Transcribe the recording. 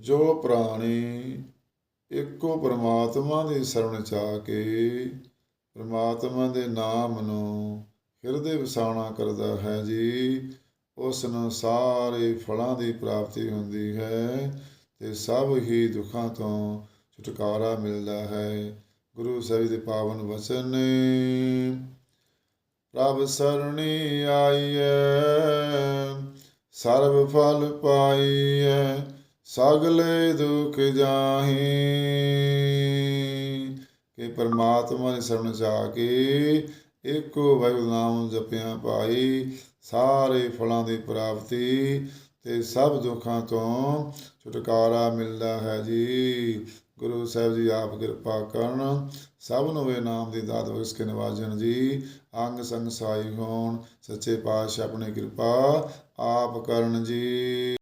ਜੋ ਪ੍ਰਾਣੀ ਇੱਕੋ ਪਰਮਾਤਮਾ ਦੀ ਸ਼ਰਨ ਚ ਆ ਕੇ ਪਰਮਾਤਮਾ ਦੇ ਨਾਮ ਨੂੰ ਹਿਰਦੇ ਵਸਾਉਣਾ ਕਰਦਾ ਹੈ ਜੀ ਉਸ ਨੂੰ ਸਾਰੇ ਫਲਾਂ ਦੀ ਪ੍ਰਾਪਤੀ ਹੁੰਦੀ ਹੈ ਤੇ ਸਭ ਹੀ ਦੁੱਖਾਂ ਤੋਂ ਛੁਟਕਾਰਾ ਮਿਲਦਾ ਹੈ। ਗੁਰੂ ਸਾਹਿਬ ਦੇ ਪਾਵਨ ਵਚਨ ਨੇ, ਪ੍ਰਭ ਸਰਣੀ ਆਈਐ ਸਰਬ ਫਲ ਪਾਈਐ ਸਗਲੇ ਦੁਖ ਜਾਹੀ, ਕਿ ਪਰਮਾਤਮਾ ਦੀ ਸ਼ਰਨ ਚ ਕੇ ਇੱਕੋ ਵਾਹਿਗੁਰੂ ਨਾਮ ਜਪਿਆ ਪਾਈ ਸਾਰੇ ਫਲਾਂ ਦੀ ਪ੍ਰਾਪਤੀ ਤੇ ਸਭ ਦੁੱਖਾਂ ਤੋਂ ਛੁਟਕਾਰਾ ਮਿਲਦਾ ਹੈ ਜੀ। ਗੁਰੂ ਸਾਹਿਬ ਜੀ ਆਪ ਕਿਰਪਾ ਕਰਨ, ਸਭ ਨੂੰ ਇਹ ਨਾਮ ਦੀ ਦਾਤ ਬਖਸ਼ ਕੇ ਨਿਵਾਜਣ ਜੀ। ਅੰਗ ਸੰਗ ਸਾਈ ਹੋਣ, ਸੱਚੇ ਪਾਤਸ਼ਾਹ ਆਪਣੀ ਕਿਰਪਾ ਆਪ ਕਰਨ ਜੀ।